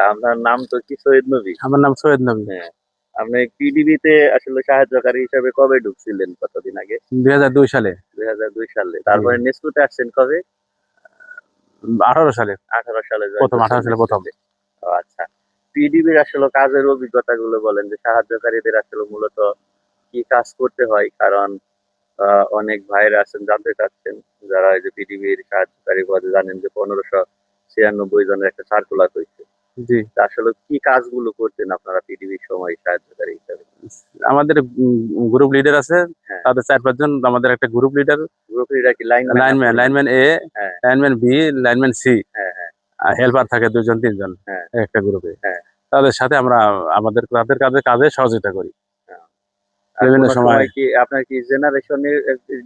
তা আপনার নাম তো কি সৈয়দ নবী? আমার নাম সৈয়দ নবী। হ্যাঁ আপনি পিডিবিতে আসলে সাহায্যকারী হিসেবে কবে ঢুকছিলেন কতদিন আগে? দুই হাজার দুই সালে। দুই হাজার দুই সালে। তারপরে নেসকুতে আসছেন কবে? আঠারো সালে। আঠারো সালে প্রথম, 18 সালে প্রথম। আচ্ছা পিডিবির আসলে কাজের অভিজ্ঞতা গুলো বলেন যে সাহায্যকারীদের আসলে মূলত কি কাজ করতে হয় কারণ অনেক ভাইরা আছেন জানতে চাচ্ছেন যারা এই যে পিডিবির সাহায্যকারী পদে জানেন যে পনেরোশো ছিয়ানব্বই জনের একটা সার্কুলার হয়েছে। জি। আসলে কি কাজগুলো করতেন আপনারা পিডিবির সময় সাহায্যকারী হিসাবে? আমাদের গ্রুপ লিডার আছে। হ্যাঁ। তাদের চার পাঁচজন আমাদের একটা গ্রুপ লিডার গ্রুপ লিডার কি line lineman lineman A. Lineman B lineman C helper থাকে দুজন তিনজন হ্যাঁ। একটা গ্রুপে হ্যাঁ। তাদের সাথে আমরা আমাদের তাদের কাজে কাজে সহযোগিতা করি। বিভিন্ন সময়- কি আপনার কি জেনারেশনের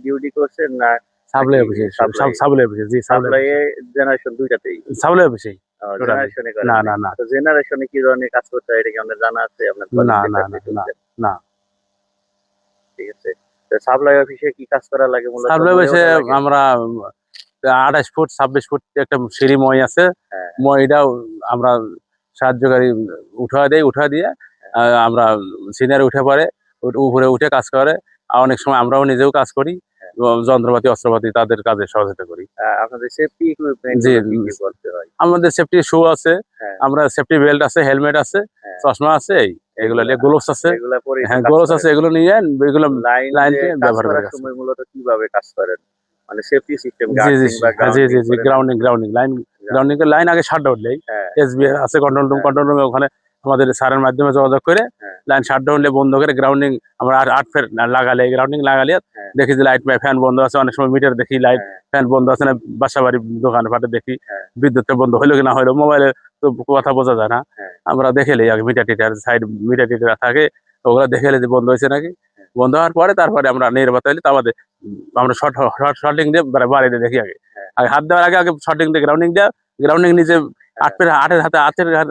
ডিউটি করছেন না সাপ্লাই অফিসে? সাপ্লাই অফিসে জি সাপ্লাই সাপ্লাই জেনারেশন দুইটাতেই? সাপ্লাই অফিসে Totally. জেনারেশনে না না না। জেনারেশনে কি ধরনের কাজ করতে হয়? এটা কি আপনার জানা আছে? আপনার না, না, না, না। ঠিক আছে। সাপ্লাই অফিসে কি কাজ করা লাগে মূলত? সাপ্লাই অফিসে আমরা আঠাশ ফুট ছাব্বিশ ফুট একটা সিঁড়ি মই আছে। হ্যাঁ। মইটাও আমরা সাহায্যকারী উঠা দেই উঠা দিয়ে আহ, আমরা সিনিয়র উঠে পড়ে উপরে উঠে কাজ করে। আর অনেক সময় আমরাও নিজেও কাজ করি। হ্যাঁ। যন্ত্রপাতি অস্ত্রপাতি তাদের কাজে সহযোগিতা করি। আপনাদের সেফটি জি, হয়? আমাদের সেফটি শু আছে হ্যাঁ। আমরা সেফটি বেল্ট আছে হেলমেট আছে হ্যাঁ। চশমা আছে এই এগুলো নিয়ে গ্লোভস আছে। হ্যাঁ গ্লোভস আছে এগুলো নিয়ে এগুলো লাইন ব্যবহার করে সময় মূলত কীভাবে কাজ করেন? মানে সেফটি সিস্টেম জি জি জি জি জি grounding grounding line grounding line আগে শাট ডাউন নেই হ্যাঁ। এসবি আছে কন্ট্রোল রুম। কন্ট্রোল রুমে ওখানে আমাদের সারের মাধ্যমে যোগাযোগ করে হ্যাঁ। লাইন শাট ডাউন বন্ধ করে গ্রাউন্ডিং আমরা আট আট ফের লাগালে গ্রাউন্ডিং লাগালে হ্যাঁ। দেখি যে লাইট ফ্যান বন্ধ আছে অনেক সময় মিটার দেখি লাইট। ফ্যান বন্ধ আছে না বাসা বাড়ি দোকানে পাটে দেখি হ্যাঁ। বিদ্যুৎটা বন্ধ হইল কি না হইল মোবাইলে তো কথা বোঝা যায় না। আমরা দেখে লই আগে মিটার টিটার সাইড মিটার টিটার থাকে ওগুলো দেখে যে বন্ধ হয়েছে নাকি। বন্ধ হওয়ার পরে তারপরে আমরা নির্বাচন হইলে আমাদের আমরা শর্ট শর্ট শর্টিং দিয়ে বাড়িতে দেখি আগে। আগে হাত দেওয়ার আগে আগে শর্টিং দিয়ে গ্রাউন্ডিং দেওয়া গ্রাউন্ডিং নিচে আট ফের আটের হাতে আটের হাত